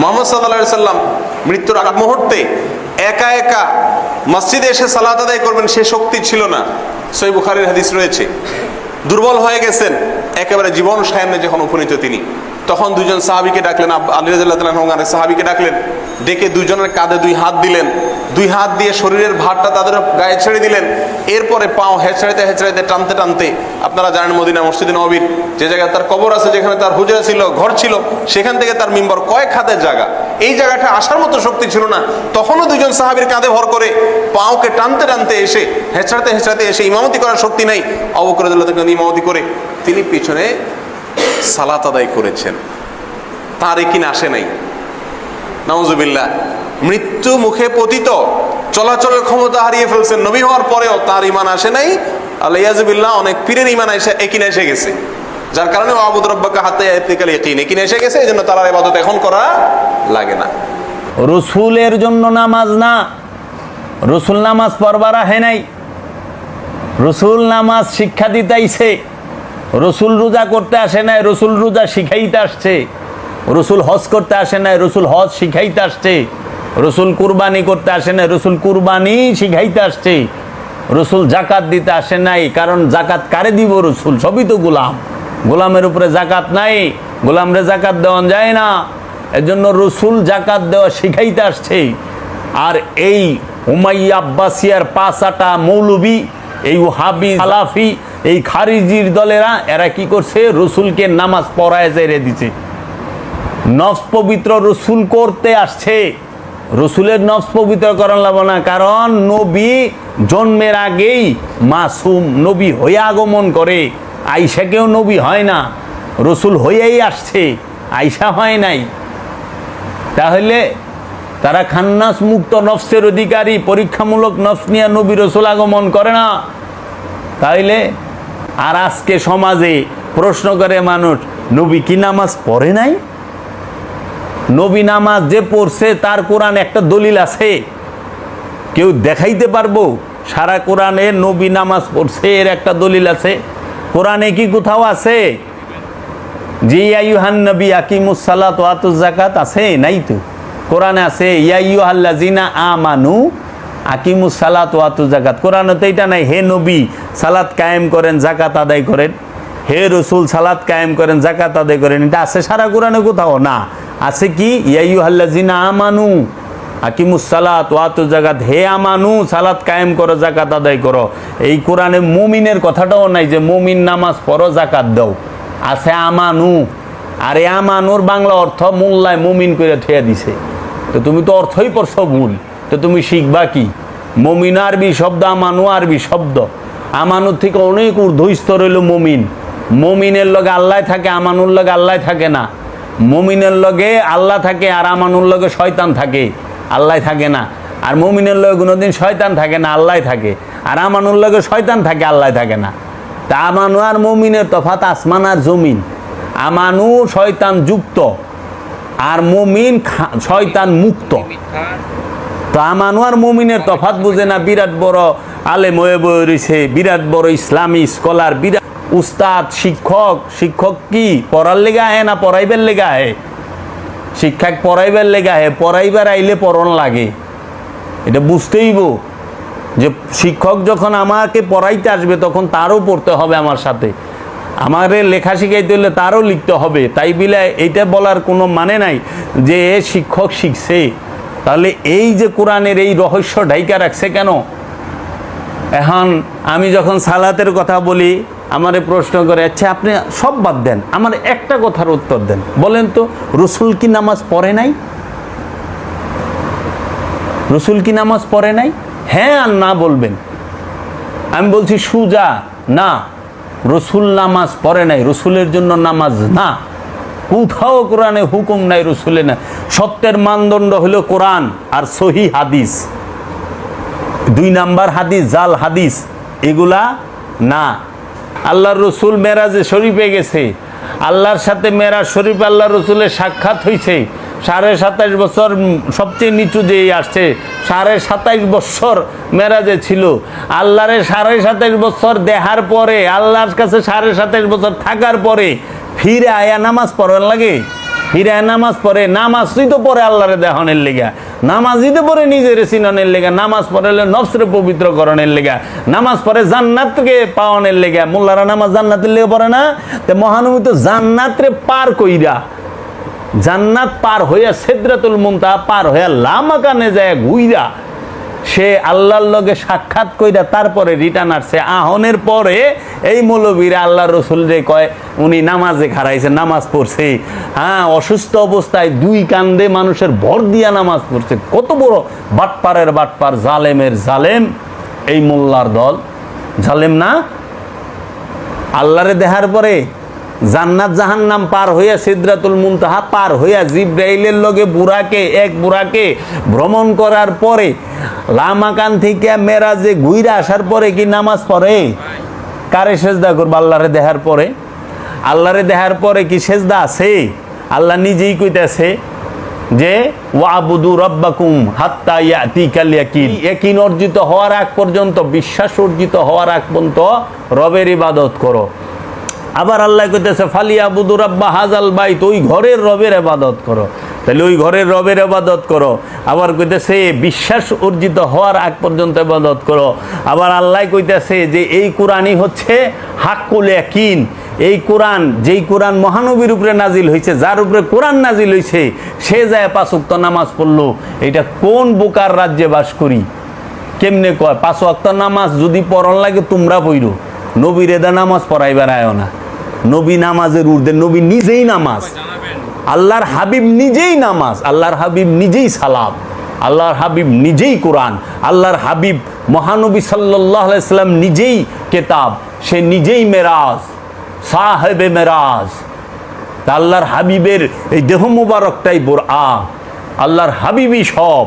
মোহাম্মদ সাল্লাহ সাল্লাম মৃত্যুর আগ মুহূর্তে একা একা মসজিদে এসে সালাত আদায় করবেন সে শক্তি ছিল না। সই বুখারের হাদিস রয়েছে। দুর্বল হয়ে গেছেন একেবারে জীবন সায়নে যখন উপনীত তিনি। তখন দুজন সাহাবিকে ডাকলেন আলী রাজু সাহাবিকে ডাকলেন ডেকে দুজনের কাঁধে দুই হাত দিলেন। দুই হাত দিয়ে শরীরের ভারটা তাদের গায়ে ছেড়ে দিলেন। এরপরে পাও হেঁচড়াইতে হেঁচড়াইতে, টানতে টানতে, আপনারা জানেন মদিনা মসজিদ নবীর যে জায়গায় তার কবর আছে, যেখানে তার হুজরা ছিল, ঘর ছিল, সেখান থেকে তার মিম্বর কয়েক হাতের জায়গা। এই জায়গাটা আসার মতো শক্তি ছিল না। তখনও দুজন সাহাবির কাঁধে ভর করে পাওকে টানতে টানতে এসে হেঁচড়াতে হেঁচড়াতে এসে ইমামতি করার শক্তি নাই। অবকরদুল্লাহ ইমামতি করে তিনি পিছনে সালাত আদায় করেছেন। তার কিনা আসে নাই। নওজুবিল্লাহ মৃত্যু মুখে পতিত, চলাচলের ক্ষমতা হারিয়ে ফেলছেন নবী হওয়ার পরেও তার ইমান আসে নাই। আল্লাহ অনেক পীরের ইমান এসে একিনে এসে গেছে। যার কারণে আবুদ রব্বাকা হাতে এতেকাল ইকিন একিনে এসে গেছে এই জন্য তার আর ইবাদত এখন করা লাগে না। রসুলের জন্য নামাজ না। রসুল নামাজ পড়বার আহে নাই। রসুল নামাজ শিক্ষা দিতাইছে রসুল রোজা করতে আসে নাই, রসুল রোজা শিখাইতে আসছে। রসুল হজ করতে আসে নাই, রসুল হজ শিখাইতে আসছে। রসুল কুরবানি করতে আসে নাই, রসুল কুরবানি শিখাইতে আসছে। রসুল জাকাত দিতে আসে নাই, কারণ জাকাত কারে দিব রসুল? সবই তো গোলাম। গোলামের উপরে জাকাত নাই, গোলামরে জাকাত দেওয়া যায় না। এজন্য রসুল জাকাত দেওয়া শিখাইতে আসছে। আর এই উমাইয়া আব্বাসিয়ার পাঁচাটা মৌলবী, এই হাবি সালাফি, এই খারিজির দলেরা, এরা কি করছে? রসুলকে নামাজ পড়ায় জেরে দিছে। নফস পবিত্র রসুল করতে আসছে। রসুলের নফস পবিত্র করার লাভ না, কারণ নবী জন্মের আগেই মাসুম নবী হয়ে আগমন করে। আইসাকেও নবী হয় না, রসুল হয়েই আসছে আইসা হয় নাই। তাহলে তারা খান্নাস মুক্ত নফসের অধিকারী, পরীক্ষামূলক নফস নিয়ে নবী রসুল আগমন করে না। তাইলে আর আজকে সমাজে প্রশ্ন করে মানুষ, নবী কি নামাজ পড়ে নাই? নবী নামাজ যে পড়ছে, তার কোরআন একটা দলিল আছে। কেউ দেখাইতে পারব? সারা কোরআনে নবী নামাজ পড়ছে, এর একটা দলিল আছে। কোরআনে কি কোথাও আছে? জি আইহান নবী আকিমুসালাত ওয়াতুজ জাকাত আছে? নাই তো। কোরআনে আছে ইয়াইয়ু আল্লাজিনা আমানু আকিমুস সালাত ওয়াতু জাকাত কোরআনে তো এটা নাই, হে নবী, সালাত কায়েম করেন জাকাত আদায় করেন। হে রসুল, সালাত কায়েম করেন জাকাত আদায় করেন। এটা আছে সারা কোরআনে কোথাও? না। আছে কি? ইয়াইয়ু আল্লাজিনা আমানু, আকিমুস সালাত ওয়াতু জাকাত হে আমানু, সালাত কায়েম করো জাকাত আদায় করো। এই কোরআনে মুমিনের কথাটাও নাই যে মুমিন নামাজ পড়ো জাকাত দাও। আছে আমানু। আর এ আমানুর বাংলা অর্থ মোল্লায় মুমিন করে ঠেয়া দিছে। তো তুমি তো অর্থই পড়ছো ভুল। তো তুমি শিখবা কি? মমিন আরবি শব্দ, আমানু আরবি শব্দ। আমানুর থেকে অনেক ঊর্ধ্ব স্তর হইল মমিন। মমিনের লগে আল্লাহ থাকে, আমানুর লগে আল্লাহ থাকে না। মমিনের লগে আল্লাহ থাকে আর আমানুর লগে শয়তান থাকে, আল্লাহ থাকে না। আর মমিনের লগে কোনোদিন শয়তান থাকে না, আল্লাহ থাকে। আর আমানুর লগে শয়তান থাকে, আল্লাহ থাকে না। তা আমানু আর মমিনের তফাত আসমান আর জমিন। আমানু শয়তান যুক্ত, আর মমিন শয়তান মুক্ত। তো আমানু আর মমিনের তফাত বুঝে না, বিরাট বড় আলেম হয়ে বয়ে রয়েছে বিরাট বড় ইসলামী স্কলার, বিরাট উস্তাদ, শিক্ষক শিক্ষক কি? পড়ার লেগে আহে না পড়াইবার লেগে আহে? শিক্ষক পড়াইবার লেগে আহে, পড়াইবার আইলে পড়ন লাগে। এটা বুঝতেইব যে শিক্ষক যখন আমাকে পড়াইতে আসবে, তখন তারও পড়তে হবে আমার সাথে। আমারে লেখা শিখাইতে হলে তারও লিখতে হবে। তাই বিলে এইটা বলার কোনো মানে নাই যে এ শিক্ষক শিখছে। তাহলে এই যে কোরআনের এই রহস্য ঢাইকা রাখছে কেন? এখন আমি যখন সালাতের কথা বলি আমারে প্রশ্ন করে আচ্ছা আপনি সব বাদ দেন, আমার একটা কথার উত্তর দেন। বলেন তো, রসুল কি নামাজ পড়ে নাই? রসুল কি নামাজ পড়ে নাই? হ্যাঁ আর না, বলবেন। আমি বলছি, সুজা, না, রসুল নামাজ পড়ে নাই, রসুলের জন্য নামাজ না। কোথাও কোরআনে হুকুম নাই রসুলে না। সত্যের মানদণ্ড হলো কোরআন আর সহি হাদিস। দুই নাম্বার হাদিস, জাল হাদিস, এগুলা না। আল্লাহর রসুল মেরাজে শরীফে গেছে। আল্লাহর সাথে মেরাজ শরীফ আল্লাহ রসুলের সাক্ষাৎ হয়েছে সাড়ে সাতাইশ বছর সবচেয়ে নিচু যেই আসছে, সাড়ে সাতাইশ বছর মেরাজে ছিল। আল্লাহরে সাড়ে সাতাইশ বছর দেহার পরে, আল্লাহর কাছে সাড়ে সাতাইশ বছর থাকার পরে ফিরে আয়া নামাজ পড়ার লাগে। ফিরে আয়া নামাজ পড়ে নামাজই তো পড়ে আল্লাহরে দেহনের লেগা। নামাজই পরে নিজের সিননের লেগা, নামাজ পড়লে নফসরে পবিত্রকরণের লেগা, নামাজ পড়ে জান্নাতকে পাওয়ানের লেগা, মোল্লারা নামাজ জান্নাতের লেগে পড়ে না? তো মহানবী তো জান্নাতরে পার কইরা, জান্নাত পার হইয়া সেদ্রাতুল মুন্তা পার হইয়া লামাকানে যায় ঘুইরা সে আল্লাহর লগে সাক্ষাৎ কইরা তারপরে রিটার্ন আসছে। আহনের পরে এই মৌলবীরা আল্লাহ রসুল রে কয়, উনি নামাজে খারাইছে নামাজ পড়ছে। হ্যাঁ অসুস্থ অবস্থায় দুই কান্দে মানুষের ভর দিয়া নামাজ পড়ছে। কত বড় বাটপারের বাটপার, জালেমের জালেম। এই মোল্লার দল। জালেম না? আল্লাহরে দেখার পরে জান্নাত জাহান্নাম পার হইয়া সিদ্রাতুল মুনতাহা পার হইয়া জিব্রাইলের লগে বুড়াকে এক বুড়াকে ভ্রমণ করার পরে লামাকান থেকে মেরাজে ঘুইরা আসার পরে কি নামাজ পড়ে? কারে সেজদা করব? আল্লাহরে দেখার পরে। আল্লাহরে দেখার পরে কি সেজদা আছে? আল্লাহ নিজেই কইতেছে যে, ওয়াবুদু রব্বাকুম হাত্তা ইয়াতিকাল ইয়াকিন। ইয়াকিন অর্জিত হওয়ার আগ পর্যন্ত, বিশ্বাস অর্জিত হওয়ার আগ পর্যন্ত রবের ইবাদত করো। আবার আল্লাহ কইতেছে ফালিয়া বুদু রাব্বা হাজাল বাইত ওই ঘরের রবের ইবাদত করো। তাহলে ওই ঘরের রবের ইবাদত করো। আবার কইতেছে, বিশ্বাস অর্জিত হওয়ার আগ পর্যন্ত ইবাদত করো। আবার আল্লাহ কইতেছে যে, এই কোরআনই হচ্ছে হাক্কুল একিন এই কোরআন, যেই কোরআন মহানবীর উপরে নাজিল হয়েছে যার উপরে কোরআন নাজিল হয়েছে সে যায় পাঁচুক্ত নামাজ পড়ল। এটা কোন বোকার রাজ্যে বাস করি? কেমনে কয়? পাঁচ ওয়াক্ত নামাজ যদি পড়ন লাগে তোমরা পইরো নবী রেদা নামাজ পড়াইবার আয় না। নবী নামাজের ঊর্ধ্বে, নবী নিজেই নামাজ। আল্লাহর হাবিব নিজেই নামাজ, আল্লাহর হাবিব নিজেই সালাম আল্লাহর হাবিব নিজেই কোরআন, আল্লাহর হাবিব মহানবী সাল্লাম নিজেই কেতাব, সে নিজেই মেরাজ, সাহেবে মেরাজ। আল্লাহর হাবিবের এই দেহ মুবারকটাই বোর আ আল্লাহর হাবিবই সব।